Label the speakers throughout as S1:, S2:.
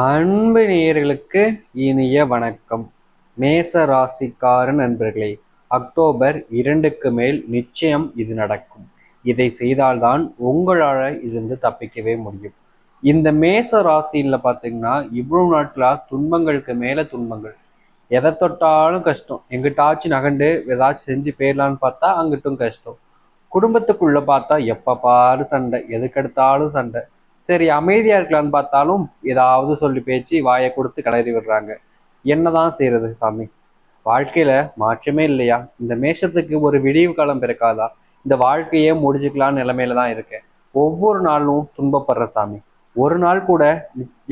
S1: அன்பு நேயர்களுக்கு இனிய வணக்கம். மேச ராசிக்கார நண்பர்களே அக்டோபர் இரண்டுக்கு மேல் நிச்சயம் இது நடக்கும். இதை செய்தால்தான் உங்களால் இதிலிருந்து தப்பிக்கவே முடியும். இந்த மேச ராசியில் பார்த்தீங்கன்னா இவ்வளவு நாட்களா துன்பங்களுக்கு மேல துன்பங்கள். எதை தொட்டாலும் கஷ்டம். எங்கிட்டாச்சும் நகண்டு ஏதாச்சும் செஞ்சு போயிடலான்னு பார்த்தா அங்கிட்டும் கஷ்டம். குடும்பத்துக்குள்ள பார்த்தா எப்ப பாரு சண்டை. எதுக்கெடுத்தாலும் சண்டை. சரி அமைதியா இருக்கலாம்னு பார்த்தாலும் ஏதாவது சொல்லி பேச்சு வாயை கொடுத்து கலறி விடுறாங்க. என்னதான் செய்யறது சாமி? வாழ்க்கையில மாற்றமே இல்லையா? இந்த மேஷத்துக்கு ஒரு விடிவு காலம் பிறக்காதா? இந்த வாழ்க்கையே முடிஞ்சுக்கலாம்னு நிலைமையில தான் இருக்கேன். ஒவ்வொரு நாளும் துன்பப்படுற சாமி. ஒரு நாள் கூட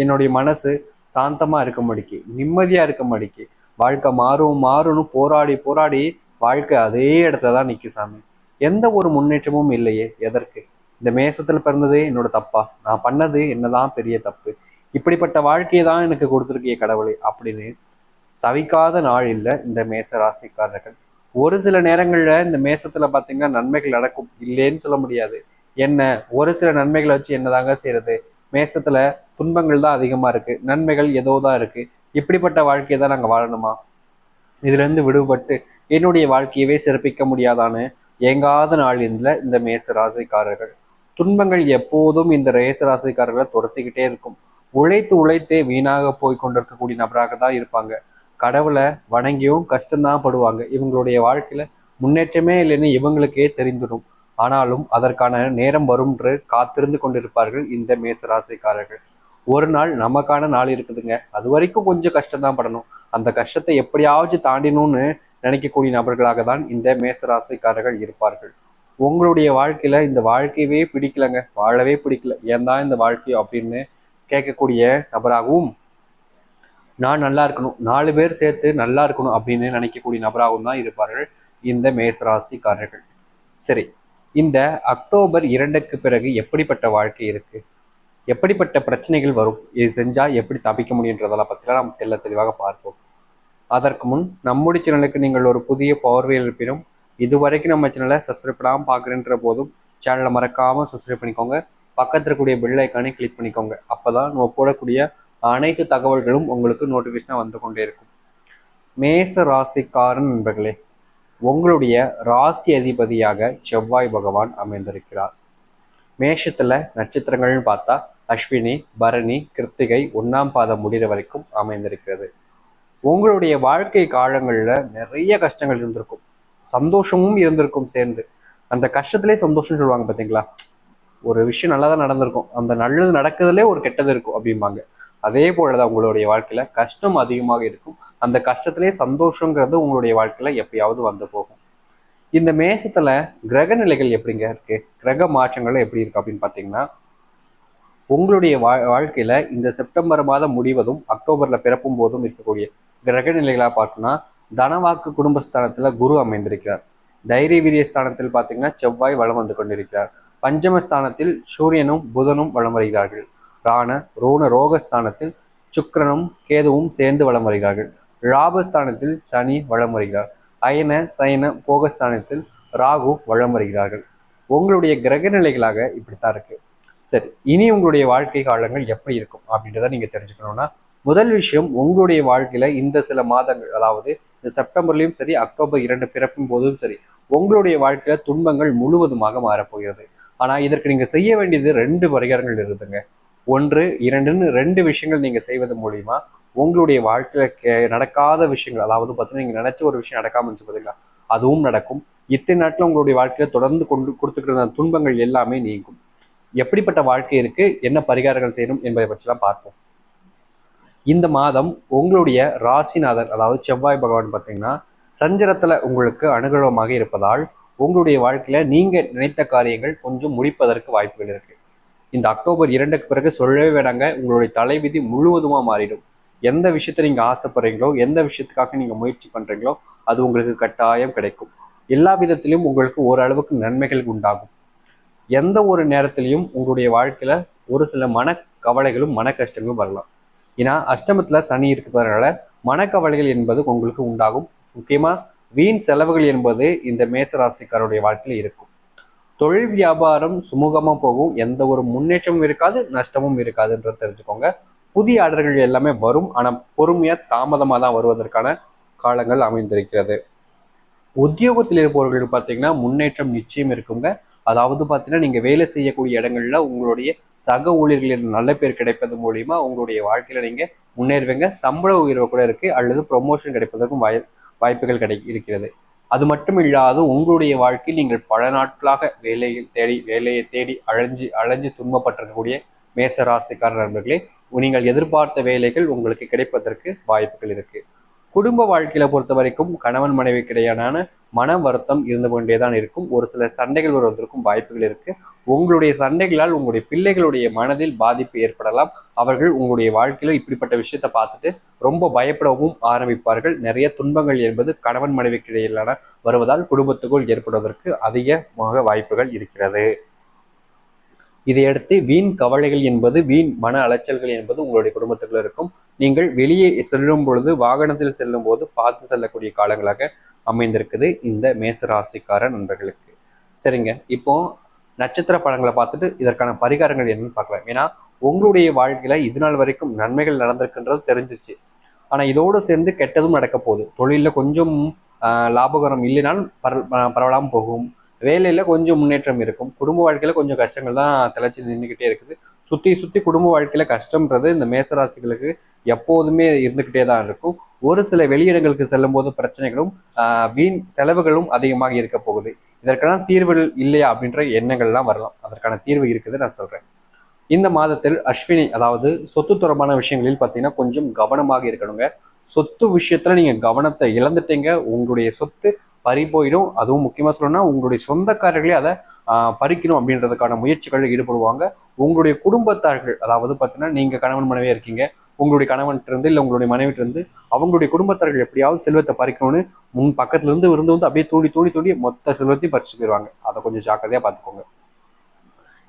S1: என்னுடைய மனசு சாந்தமா இருக்க முடிக்கு நிம்மதியா இருக்க முடிக்கு வாழ்க்கை மாறும் மாறும்னு போராடி போராடி வாழ்க்கை அதே இடத்துல தான் நிற்கும் சாமி. எந்த ஒரு முன்னேற்றமும் இல்லையே எதற்கு? இந்த மேசத்துல பிறந்ததே என்னோட தப்பா? நான் பண்ணது என்னதான் பெரிய தப்பு? இப்படிப்பட்ட வாழ்க்கையை தான் எனக்கு கொடுத்துருக்கிய கடவுளே அப்படின்னு தவிக்காத நாள் இல்லை இந்த மேச ராசிக்காரர்கள். ஒரு சில நேரங்கள்ல இந்த மேசத்துல பாத்தீங்கன்னா நன்மைகள் நடக்கும். இல்லைன்னு சொல்ல முடியாது. என்ன? ஒரு சில நன்மைகளை வச்சு என்னதாங்க செய்யறது? மேசத்துல துன்பங்கள் தான் அதிகமா இருக்கு. நன்மைகள் ஏதோ தான் இருக்கு. இப்படிப்பட்ட வாழ்க்கையை தான் நாங்க வாழணுமா? இதுல இருந்து விடுபட்டு என்னுடைய வாழ்க்கையவே சிறப்பிக்க முடியாதான்னு ஏங்காத நாள் இந்த மேச ராசிக்காரர்கள். துன்பங்கள் எப்போதும் இந்த ரேச ராசிக்காரர்களை துரத்திக்கிட்டே இருக்கும். உழைத்து உழைத்தே வீணாக போய் கொண்டிருக்கக்கூடிய நபராக தான் இருப்பாங்க. கடவுளை வணங்கியும் கஷ்டம்தான் படுவாங்க. இவங்களுடைய வாழ்க்கையில முன்னேற்றமே இல்லைன்னு இவங்களுக்கே தெரிந்துடும். ஆனாலும் அதற்கான நேரம் வரும்ன்று காத்திருந்து கொண்டிருப்பார்கள் இந்த மேச ராசிக்காரர்கள். ஒரு நாள் நமக்கான நாள் இருக்குதுங்க. அது வரைக்கும் கொஞ்சம் கஷ்டம் தான் படணும். அந்த கஷ்டத்தை எப்படியாவது தாண்டினும்னு நினைக்கக்கூடிய நபர்களாக தான் இந்த மேச ராசிக்காரர்கள் இருப்பார்கள். உங்களுடைய வாழ்க்கையில இந்த வாழ்க்கையவே பிடிக்கலங்க. வாழவே பிடிக்கல. ஏன் தான் இந்த வாழ்க்கையோ அப்படின்னு கேட்கக்கூடிய நபராகவும் நான் நல்லா இருக்கணும். நாலு பேர் சேர்த்து நல்லா இருக்கணும் அப்படின்னு நினைக்கக்கூடிய நபராகவும் தான் இருப்பார்கள் இந்த மேசராசிக்காரர்கள். சரி இந்த அக்டோபர் இரண்டுக்கு பிறகு எப்படிப்பட்ட வாழ்க்கை இருக்கு? எப்படிப்பட்ட பிரச்சனைகள் வரும்? இது செஞ்சா எப்படி தப்பிக்க முடியுன்றதெல்லாம் பற்றிலாம் நம்ம தெல்ல தெளிவாக பார்ப்போம். அதற்கு முன் நம்முடைய சேனலுக்கு நீங்கள் ஒரு புதிய பார்வையில் இருப்பினும் இதுவரைக்கும் நம்ம சேனலை சப்ஸ்கிரைப் பண்ணாமல் பார்க்குறேன்ற போதும் சேனலை மறக்காமல் சப்ஸ்கிரைப் பண்ணிக்கோங்க. பக்கத்தில் இருக்கக்கூடிய பெல் ஐக்கானே கிளிக் பண்ணிக்கோங்க. அப்போ தான் நம்ம போடக்கூடிய அனைத்து தகவல்களும் உங்களுக்கு நோட்டிஃபிகேஷனாக வந்து கொண்டே இருக்கும். மேச ராசிக்காரன் நண்பர்களே உங்களுடைய ராசி அதிபதியாக செவ்வாய் பகவான் அமைந்திருக்கிறார். மேஷத்துல நட்சத்திரங்கள்னு பார்த்தா அஸ்வினி பரணி கிருத்திகை ஒன்றாம் பாதம் முடிகிற வரைக்கும் அமைந்திருக்கிறது. உங்களுடைய வாழ்க்கை காலங்களில் நிறைய கஷ்டங்கள் இருந்திருக்கும். சந்தோஷமும் இருந்திருக்கும் சேர்ந்து. அந்த கஷ்டத்திலே சந்தோஷம் சொல்லுவாங்க பார்த்தீங்களா ஒரு விஷயம் நல்லா தான் நடந்திருக்கும். அந்த நல்லது நடக்கிறதுலே ஒரு கெட்டது இருக்கும் அப்படிம்பாங்க. அதே போலதான் உங்களுடைய வாழ்க்கையில கஷ்டம் அதிகமாக இருக்கும். அந்த கஷ்டத்திலே சந்தோஷங்கிறது உங்களுடைய வாழ்க்கையில எப்பயாவது வந்து போகும். இந்த மேசத்துல கிரக நிலைகள் எப்படிங்க இருக்கு? கிரக மாற்றங்கள் எப்படி இருக்கு அப்படின்னு பாத்தீங்கன்னா உங்களுடைய வா வாழ்க்கையில இந்த செப்டம்பர் மாதம் முடிவதும் அக்டோபர்ல பிறப்பும் போதும் இருக்கக்கூடிய கிரக நிலைகளா பார்த்தோம்னா தனவாக்கு குடும்பஸ்தானத்தில் குரு அமைந்திருக்கிறார். தைரிய வீரிய ஸ்தானத்தில் பார்த்தீங்கன்னா செவ்வாய் வளம் வந்து கொண்டிருக்கிறார். பஞ்சமஸ்தானத்தில் சூரியனும் புதனும் வளம் வருகிறார்கள். ராண ரோண ரோகஸ்தானத்தில் சுக்கரனும் கேதுவும் சேர்ந்து வளம் வருகிறார்கள். லாபஸ்தானத்தில் சனி வளம் வருகிறார். அயன சயன போகஸ்தானத்தில் ராகு வளம் வருகிறார்கள். உங்களுடைய கிரக நிலைகளாக இப்படித்தான் இருக்கு. சரி இனி உங்களுடைய வாழ்க்கை காலங்கள் எப்படி இருக்கும் அப்படின்றத நீங்க தெரிஞ்சுக்கணும்னா முதல் விஷயம் உங்களுடைய வாழ்க்கையில இந்த சில மாதங்கள் அதாவது இந்த செப்டம்பர்லையும் சரி அக்டோபர் இரண்டு பிறப்பும் போதும் சரி உங்களுடைய வாழ்க்கையில துன்பங்கள் முழுவதுமாக மாறப்போகிறது ஆனா இதற்கு நீங்க செய்ய வேண்டியது ரெண்டு பரிகாரங்கள் இருக்குதுங்க. ஒன்று இரண்டுன்னு ரெண்டு விஷயங்கள் நீங்க செய்வது மூலியமா உங்களுடைய வாழ்க்கையில கே- நடக்காத விஷயங்கள் அதாவது பார்த்தீங்கன்னா நீங்க நினைச்ச ஒரு விஷயம் நடக்காம இருந்துச்சு பாத்தீங்களா? அதுவும் நடக்கும். இத்தனை நாட்டில் உங்களுடைய வாழ்க்கையில தொடர்ந்து கொண்டு கொடுத்துக்கிற துன்பங்கள் எல்லாமே நீங்கும். எப்படிப்பட்ட வாழ்க்கை இருக்கு என்ன பரிகாரங்கள் செய்யணும் என்பதை பற்றிலாம் பார்ப்போம். இந்த மாதம் உங்களுடைய ராசிநாதர் அதாவது செவ்வாய் பகவான் பார்த்தீங்கன்னா சஞ்சரத்தில் உங்களுக்கு அனுகூலமாக இருப்பதால் உங்களுடைய வாழ்க்கையில் நீங்கள் நினைத்த காரியங்கள் கொஞ்சம் முடிப்பதற்கு வாய்ப்புகள் இருக்குது இந்த அக்டோபர் இரண்டுக்கு பிறகு சொல்லவே வேணாங்க. உங்களுடைய தலைவிதி முழுவதுமாக மாறிடும். எந்த விஷயத்தை நீங்கள் ஆசைப்படுறீங்களோ எந்த விஷயத்துக்காக நீங்கள் முயற்சி பண்ணுறீங்களோ அது உங்களுக்கு கட்டாயம் கிடைக்கும். எல்லா விதத்திலையும் உங்களுக்கு ஓரளவுக்கு நன்மைகள் உண்டாகும். எந்த ஒரு நேரத்திலையும் உங்களுடைய வாழ்க்கையில் ஒரு சில மன கவலைகளும் மன கஷ்டங்களும் வரலாம். ஏன்னா அஷ்டமத்துல சனி இருக்கிறதுனால மனக்கவலைகள் என்பது உங்களுக்கு உண்டாகும். முக்கியமா வீண் செலவுகள் என்பது இந்த மேசராசிக்காரருடைய வாழ்க்கையில் இருக்கும். தொழில் வியாபாரம் சுமூகமா போகும். எந்த ஒரு முன்னேற்றமும் இருக்காது நஷ்டமும் இருக்காதுன்றத தெரிஞ்சுக்கோங்க. புதிய ஆர்டர்கள் எல்லாமே வரும். ஆனால் பொறுமையாக தாமதமாக தான் வருவதற்கான காலங்கள் அமைந்திருக்கிறது. உத்தியோகத்தில் இருப்பவர்கள் பார்த்தீங்கன்னா முன்னேற்றம் நிச்சயம் இருக்குங்க. அதாவது பார்த்தீங்கன்னா நீங்கள் வேலை செய்யக்கூடிய இடங்கள்ல உங்களுடைய சக ஊழியர்களின் நல்ல பேர் கிடைப்பது மூலியமாக உங்களுடைய வாழ்க்கையில் நீங்கள் முன்னேறுவீங்க. சம்பள உயர்வு கூட இருக்குது அல்லது ப்ரொமோஷன் கிடைப்பதற்கும் வாய் வாய்ப்புகள் கிடை இருக்கிறது. அது மட்டும் இல்லாது உங்களுடைய வாழ்க்கையில் நீங்கள் பல நாட்களாக வேலையில் தேடி வேலையை தேடி அழைஞ்சு அலைஞ்சு துன்பப்பட்டிருக்கக்கூடிய மேச ராசிக்காரர் நண்பர்களே நீங்கள் எதிர்பார்த்த வேலைகள் உங்களுக்கு கிடைப்பதற்கு வாய்ப்புகள் இருக்குது குடும்ப வாழ்க்கையில பொறுத்த வரைக்கும் கணவன் மனைவிக்கு இடையான மன வருத்தம் இருந்து கொண்டே தான் இருக்கும். ஒரு சில சண்டைகள் வருவதற்கும் வாய்ப்புகள் இருக்கு. உங்களுடைய சண்டைகளால் உங்களுடைய பிள்ளைகளுடைய மனதில் பாதிப்பு ஏற்படலாம். அவர்கள் உங்களுடைய வாழ்க்கையில இப்படிப்பட்ட விஷயத்தை பார்த்துட்டு ரொம்ப பயப்படவும் ஆரம்பிப்பார்கள். நிறைய துன்பங்கள் என்பது கணவன் மனைவிக்கு இடையிலான வருவதால் குடும்பத்துக்குள் ஏற்படுவதற்கு அதிகமாக வாய்ப்புகள் இருக்கிறது. இதையடுத்து வீண் கவலைகள் என்பது வீண் மன அலைச்சல்கள் என்பது உங்களுடைய குடும்பத்துக்குள்ள இருக்கும். நீங்கள் வெளியே செல்லும் பொழுது வாகனத்தில் செல்லும் போது பார்த்து செல்லக்கூடிய காலங்களாக அமைந்திருக்குது இந்த மேசராசிக்கார நண்பர்களுக்கு. சரிங்க. இப்போ நட்சத்திர பழங்களை பார்த்துட்டு இதற்கான பரிகாரங்கள் என்னன்னு பார்க்கலாம். ஏன்னா உங்களுடைய வாழ்க்கையில இது நாள் வரைக்கும் நன்மைகள் நடந்திருக்குன்றது தெரிஞ்சிச்சு. ஆனா இதோடு சேர்ந்து கெட்டதும் நடக்க போகுது. தொழிலில் கொஞ்சம் லாபகரம் இல்லைனாலும் பர பரவலாமல் போகும். வேலையில கொஞ்சம் முன்னேற்றம் இருக்கும். குடும்ப வாழ்க்கையில கொஞ்சம் கஷ்டங்கள் தான் தலைச்சி நின்றுக்கிட்டே இருக்குது. சுற்றி சுற்றி குடும்ப வாழ்க்கையில் கஷ்டம்ன்றது இந்த மேசராசிகளுக்கு எப்போதுமே இருந்துக்கிட்டே தான் இருக்கும். ஒரு சில வெளியிடங்களுக்கு செல்லும் போது பிரச்சனைகளும் வீண் செலவுகளும் அதிகமாக இருக்க போகுது. இதற்கான தீர்வுகள் இல்லையா அப்படின்ற எண்ணங்கள்லாம் வரலாம். அதற்கான தீர்வு இருக்குது நான் சொல்கிறேன் இந்த மாதத்தில் அஸ்வினி அதாவது சொத்து தொடர்பான விஷயங்களில் பார்த்தீங்கன்னா கொஞ்சம் கவனமாக இருக்கணுங்க. சொத்து விஷயத்தில் நீங்கள் கவனத்தை இழந்துட்டீங்க. உங்களுடைய சொத்து பறி போயிடும் அதுவும் முக்கியமாக சொல்லணும்னா உங்களுடைய சொந்தக்காரர்களே அதை பறிக்கணும் அப்படின்றதுக்கான முயற்சிகளில் ஈடுபடுவாங்க. உங்களுடைய குடும்பத்தார்கள் அதாவது பார்த்தீங்கன்னா நீங்க கணவன் மனைவியா இருக்கீங்க உங்களுடைய கணவன்கிட்ட இருந்து இல்லை உங்களுடைய மனைவிட்டிருந்து அவங்களுடைய குடும்பத்தார்கள் எப்படியாவது செல்வத்தை பறிக்கணும்னு முன் பக்கத்துல இருந்து வந்து அப்படியே தூண்டி தூண்டி தூண்டி மொத்த செல்வத்தையும் பறிச்சு போயிடுவாங்க அதை கொஞ்சம் ஜாக்கிரதையாக பார்த்துக்கோங்க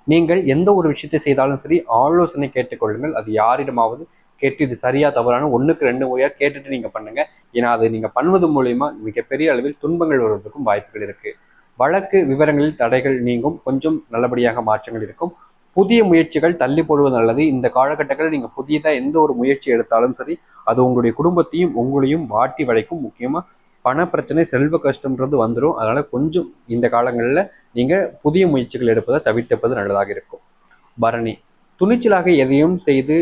S1: நீங்கள் எந்த ஒரு விஷயத்தை செய்தாலும் சரி ஆலோசனை கேட்டுக்கொள்ளுங்கள் அது யாரிடமாவது கேட்டு இது சரியா தவறான ஒன்றுக்கு ரெண்டு முறையாக கேட்டுட்டு நீங்கள் பண்ணுங்க. ஏன்னா அது நீங்கள் பண்ணுவது மூலயமா மிகப்பெரிய அளவில் துன்பங்கள் வருவதற்கும் வாய்ப்புகள் இருக்குது வழக்கு விவரங்களில் தடைகள் நீங்கும். கொஞ்சம் நல்லபடியாக மாற்றங்கள் இருக்கும். புதிய முயற்சிகள் தள்ளி போடுவது நல்லது. இந்த காலகட்டங்களில் நீங்கள் புதியதாக எந்த ஒரு முயற்சி எடுத்தாலும் சரி அது உங்களுடைய குடும்பத்தையும் உங்களையும் வாட்டி வளைக்கும். முக்கியமாக பண பிரச்சனை செல்வ கஷ்டம்ன்றது வந்துடும் அதனால் கொஞ்சம் இந்த காலங்களில் நீங்கள் புதிய முயற்சிகள் எடுப்பதை தவிர்ப்பது நல்லதாக இருக்கும். பரணி. துணிச்சலாக எதையும் செய்து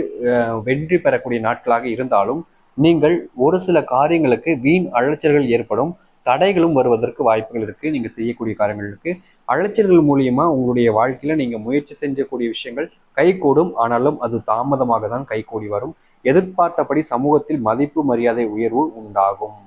S1: வெற்றி பெறக்கூடிய நாட்களாக இருந்தாலும் நீங்கள் ஒரு சில காரியங்களுக்கு வீண் அலைச்சல்கள் ஏற்படும். தடைகளும் வருவதற்கு வாய்ப்புகள் இருக்கு. நீங்க செய்யக்கூடிய காரியங்களுக்கு அலைச்சல்கள் மூலியமா உங்களுடைய வாழ்க்கையில நீங்க முயற்சி செஞ்சக்கூடிய விஷயங்கள் கைகூடும். ஆனாலும் அது தாமதமாக தான் கைகூடி வரும். எதிர்பார்த்தபடி சமூகத்தில் மதிப்பு மரியாதை உயர்வு உண்டாகும்.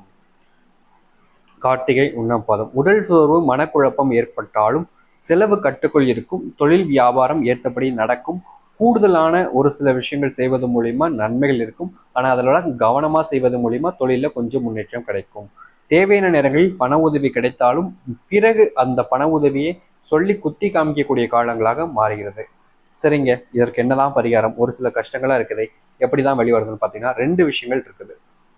S1: கார்த்திகை உண்ணப்பதம் உடல் சோர்வு மனக்குழப்பம் ஏற்பட்டாலும் செலவு கட்டுக்குள் இருக்கும். தொழில் வியாபாரம் ஏற்றபடி நடக்கும். கூடுதலான ஒரு சில விஷயங்கள் செய்வது மூலிமா நன்மைகள் இருக்கும். ஆனால் அதனோட கவனமாக செய்வது மூலிமா தொழிலில் கொஞ்சம் முன்னேற்றம் கிடைக்கும். தேவையான நேரங்களில் பண உதவி கிடைத்தாலும் பிறகு அந்த பண உதவியை சொல்லி குத்தி காமிக்கக்கூடிய காலங்களாக மாறுகிறது. சரிங்க. இதற்கு என்னதான் பரிகாரம்? ஒரு சில கஷ்டங்களாக இருக்குது. எப்படி தான் வெளிவருதுன்னு பார்த்தீங்கன்னா ரெண்டு விஷயங்கள் இருக்குது.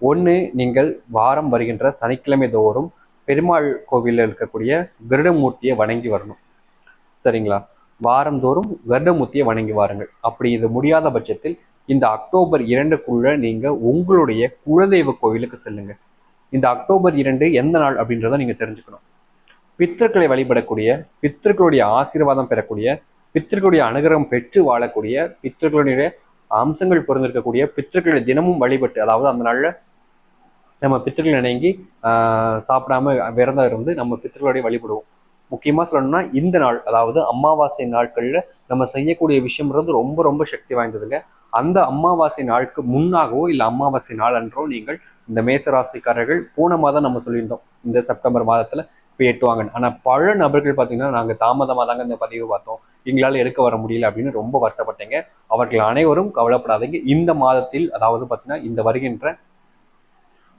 S1: ஒன்று நீங்கள் வாரம் வருகின்ற சனிக்கிழமை தோறும் பெருமாள் கோவிலில் இருக்கக்கூடிய கருடமூர்த்தியை வணங்கி வரணும். சரிங்களா? வாரந்தோறும் கருடமூர்த்தியை வணங்கி வாருங்கள். அப்படி இது முடியாத பட்சத்தில் இந்த அக்டோபர் இரண்டுக்குள்ள நீங்க உங்களுடைய குலதெய்வ கோவிலுக்கு செல்லுங்க. இந்த அக்டோபர் இரண்டு எந்த நாள் அப்படின்றத நீங்க தெரிஞ்சுக்கணும். பித்தர்களை வழிபடக்கூடிய பித்தர்களுடைய ஆசீர்வாதம் பெறக்கூடிய பித்தர்களுடைய அனுகிரகம் பெற்று வாழக்கூடிய பித்தர்களுடைய அம்சங்கள் பொருந்திருக்கக்கூடிய பித்தர்களை தினமும் வழிபட்டு அதாவது அந்த நாள்ல நம்ம பித்தர்கள் இணங்கி ஆஹ், சாப்பிடாம விரதம் இருந்து நம்ம பித்தர்களுடைய வழிபடுவோம். முக்கியமாக சொல்லணும்னா இந்த நாள் அதாவது அமாவாசை நாட்களில் நம்ம செய்யக்கூடிய விஷயம்ன்றது ரொம்ப ரொம்ப சக்தி வாய்ந்ததுங்க. அந்த அமாவாசை நாளுக்கு முன்னாகவோ இல்லை அமாவாசை நாள் அன்றோ நீங்கள் இந்த மேசராசிக்காரர்கள் போன மாதம் நம்ம சொல்லியிருந்தோம். இந்த செப்டம்பர் மாதத்தில் போய் எட்டுவாங்கன்னு ஆனால் பல நபர்கள் பார்த்தீங்கன்னா நாங்கள் தாமதமாக தாங்க இந்த பதிவு பார்த்தோம். எங்களால் எடுக்க வர முடியல அப்படின்னு ரொம்ப வருத்தப்பட்டீங்க. அவர்கள் அனைவரும் கவலைப்படாதீங்க. இந்த மாதத்தில் அதாவது பார்த்தீங்கன்னா இந்த வருகின்ற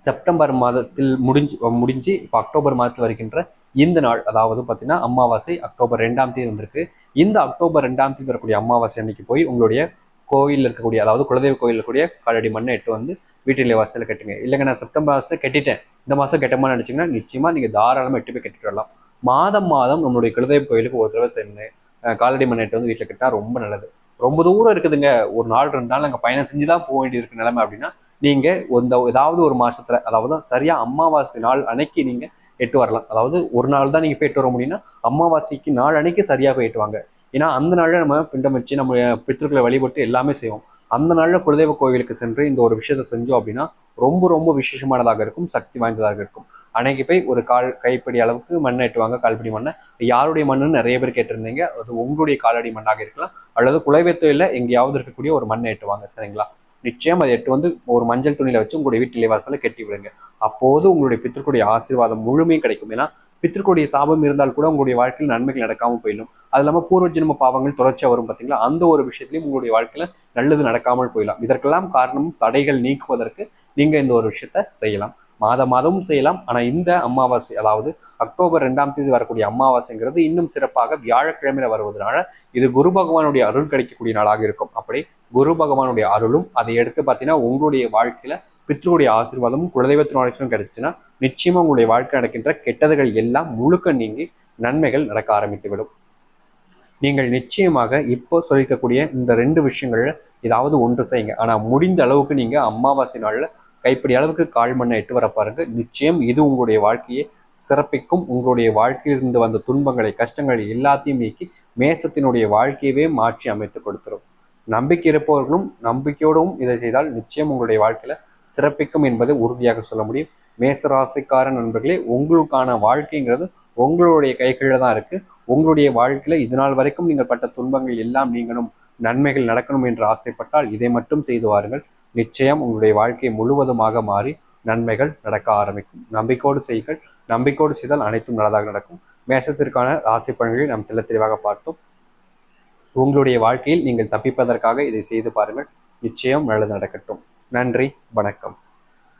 S1: செப்டம்பர் மாதத்தில் முடிஞ்சு முடிஞ்சு இப்போ அக்டோபர் மாதத்தில் வருகின்ற இந்த நாள் அதாவது பார்த்தீங்கன்னா அமாவாசை அக்டோபர் ரெண்டாம் தேதி வந்திருக்கு. இந்த அக்டோபர் ரெண்டாம் தேதி வரக்கூடிய அமாவாசை அன்னைக்கு போய் உங்களுடைய கோயிலில் இருக்கக்கூடிய அதாவது குலதெய்வ கோயில் இருக்கக்கூடிய காலடி மண்ணை எட்டு வந்து வீட்டிலே வாசலில் கட்டுங்க. இல்லைங்க நான் செப்டம்பர் மாதத்தில் கட்டிட்டேன். இந்த மாதம் கட்டமா நினச்சிங்கன்னா நிச்சயமாக நீங்கள் தாராளமாக எட்டு போய் கட்டிட்டு வரலாம். மாதம் மாதம் நம்மளுடைய குலதெய்வ கோயிலுக்கு ஒரு தடவை சென்று காலடி மண்ணை எட்டு வந்து வீட்டில் கட்டினா ரொம்ப நல்லது. ரொம்ப தூரம் இருக்குதுங்க. ஒரு நாள் ரெண்டு நாள் நாங்கள் பயணம் செஞ்சு தான் போக வேண்டியிருக்கு நிலைமை அப்படின்னா நீங்கள் இந்த ஏதாவது ஒரு மாதத்தில் அதாவது சரியாக அமாவாசை நாள் அன்னைக்கு நீங்கள் எட்டு வரலாம். அதாவது ஒரு நாள் தான் நீங்கள் போயிட்டு வர முடியும்னா அமாவாசைக்கு நாள் அன்னைக்கு சரியாக போயிட்டு வாங்க. ஏன்னா அந்த நாளில் நம்ம பிண்டம் வச்சு நம்ம பித்தர்களை வழிபட்டு எல்லாமே செய்வோம். அந்த நாளில் குலதெய்வ கோவிலுக்கு சென்று இந்த ஒரு விஷயத்தை செஞ்சோம் அப்படின்னா ரொம்ப ரொம்ப விசேஷமானதாக இருக்கும் சக்தி வாய்ந்ததாக இருக்கும். அன்னைக்கு போய் ஒரு கால் கைப்பிடி அளவுக்கு மண்ணை எட்டுவாங்க கால்படி மண்ணை. யாருடைய மண்ணுன்னு நிறைய பேர் கேட்டிருந்தீங்க. அது உங்களுடைய காலடி மண்ணாக இருக்கலாம். அல்லது குலவைத்தொழில எங்கேயாவது இருக்கக்கூடிய ஒரு மண்ணை எட்டுவாங்க சரிங்களா? நிச்சயம் அதை எட்டு வந்து ஒரு மஞ்சள் துணியில வச்சு உங்களுடைய வீட்டு வாசல கட்டி விடுங்க. அப்போது உங்களுடைய பித்திருக்குடைய ஆசீர்வாதம் முழுமையும் கிடைக்கும். ஏன்னா பித்திருக்குடைய சாபம் இருந்தால் கூட உங்களுடைய வாழ்க்கையில் நன்மைகள் நடக்காம போயிடும். அது இல்லாமல் பூர்வ ஜென்ம பாவங்கள் தொடர்ச்சியாக வரும் பார்த்தீங்களா அந்த ஒரு விஷயத்திலையும் உங்களுடைய வாழ்க்கையில் நல்லது நடக்காமல் போயிடலாம். இதற்கெல்லாம் காரணம் தடைகள் நீக்குவதற்கு நீங்கள் இந்த ஒரு விஷயத்த செய்யலாம். மாத மாதமும் செய்யலாம். ஆனால் இந்த அமாவாசை அதாவது அக்டோபர் ரெண்டாம் தேதி வரக்கூடிய அமாவாசைங்கிறது இன்னும் சிறப்பாக வியாழக்கிழமையில வருவதனால இது குரு பகவானுடைய அருள் கிடைக்கக்கூடிய நாளாக இருக்கும். அப்படி குரு பகவானுடைய அருளும் அதை எடுத்து பார்த்தீங்கன்னா உங்களுடைய வாழ்க்கையில பித்ருடைய ஆசீர்வாதமும் குலதெய்வத்தின் ஆலோசனம் கிடைச்சிச்சுன்னா நிச்சயமா உங்களுடைய வாழ்க்கை நடக்கின்ற கெட்டதுகள் எல்லாம் முழுக்க நீங்கி நன்மைகள் நடக்க ஆரம்பித்துவிடும். நீங்கள் நிச்சயமாக இப்போ சொல்லிக்கக்கூடிய இந்த ரெண்டு விஷயங்கள்ல ஏதாவது ஒன்று செய்யுங்க. ஆனால் முடிந்த அளவுக்கு நீங்கள் அமாவாசை நாளில் கைப்பிடி அளவுக்கு கால் மண்ணை எட்டு வர பாருங்க. நிச்சயம் இது உங்களுடைய வாழ்க்கையை சிறப்பிக்கும். உங்களுடைய வாழ்க்கையிலிருந்து வந்த துன்பங்களை கஷ்டங்களை எல்லாத்தையும் நீக்கி மேசத்தினுடைய வாழ்க்கையவே மாற்றி அமைத்து கொடுத்துரும். நம்பிக்கை இருப்பவர்களும் நம்பிக்கையோடும் இதை செய்தால் நிச்சயம் உங்களுடைய வாழ்க்கையில சிறப்பிக்கும் என்பதை உறுதியாக சொல்ல முடியும். மேசராசிக்கார நண்பர்களே உங்களுக்கான வாழ்க்கைங்கிறது உங்களுடைய கைகளில் தான் இருக்கு. உங்களுடைய வாழ்க்கையில இது நாள் வரைக்கும் நீங்கள் பட்ட துன்பங்கள் எல்லாம் நீங்களும் நன்மைகள் நடக்கணும் என்று ஆசைப்பட்டால் இதை மட்டும் செய்து வாருங்கள். நிச்சயம் உங்களுடைய வாழ்க்கை முழுவதுமாக மாறி நன்மைகள் நடக்க ஆரம்பிக்கும். நம்பிக்கோடு செய்கள் நம்பிக்கோடு செய்தால் அனைத்தும் நல்லதாக நடக்கும். மேசத்திற்கான ராசி பலன்களை நாம் தெல்ல தெளிவாக பார்த்தோம். உங்களுடைய வாழ்க்கையில் நீங்கள் தப்பிப்பதற்காக இதை செய்து பாருங்கள். நிச்சயம் நல்லது நடக்கட்டும். நன்றி. வணக்கம்.